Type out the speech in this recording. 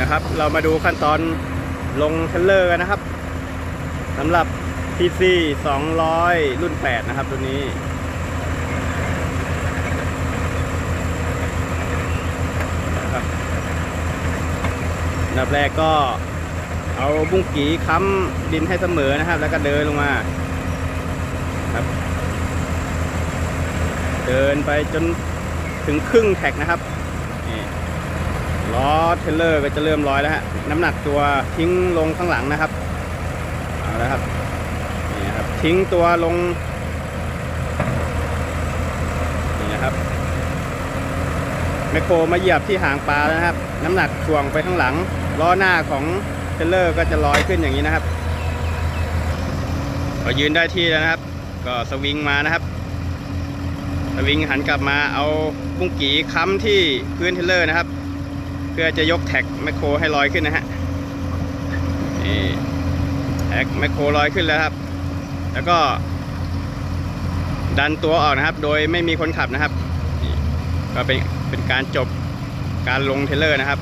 นะครับ เรามาดูขั้นตอนลงเทรลเลอร์กันนะครับสำหรับ PC 200 รุ่น 8 นะครับตัวนี้ครับอันดับแรกก็เอาบุ้งกีค้ำดินให้เสมอนะครับ แล้วก็เดินลงมาครับ เดินไปจนถึงครึ่งแท็กนะครับ ล้อเทรลเลอร์ก็จะเริ่มร้อยแล้วฮะน้ำหนักตัวทิ้งลงข้างหลังนะครับเอาแล้วครับนี่นะครับทิ้งตัวลงนี่นะครับแมคโครมาเหยียบที่หางปลาแล้วนะครับ น้ำหนักถ่วงไปข้างหลังล้อหน้าของเทรลเลอร์ก็จะลอยขึ้นอย่างนี้นะครับพอยืนได้ที่แล้วนะครับ ก็สวิงมานะครับ สวิงหันกลับมาเอาบุ้งกีค้ำที่พื้นเทรลเลอร์นะครับ เพื่อจะยกแท็กแมคโครให้ลอยขึ้นนะฮะนี่แท็กแมคโครลอยขึ้นแล้วครับ แล้วก็ ดันตัวออกนะครับ โดยไม่มีคนขับนะครับก็เป็นเป็นการจบการลงเทเลอร์นะครับ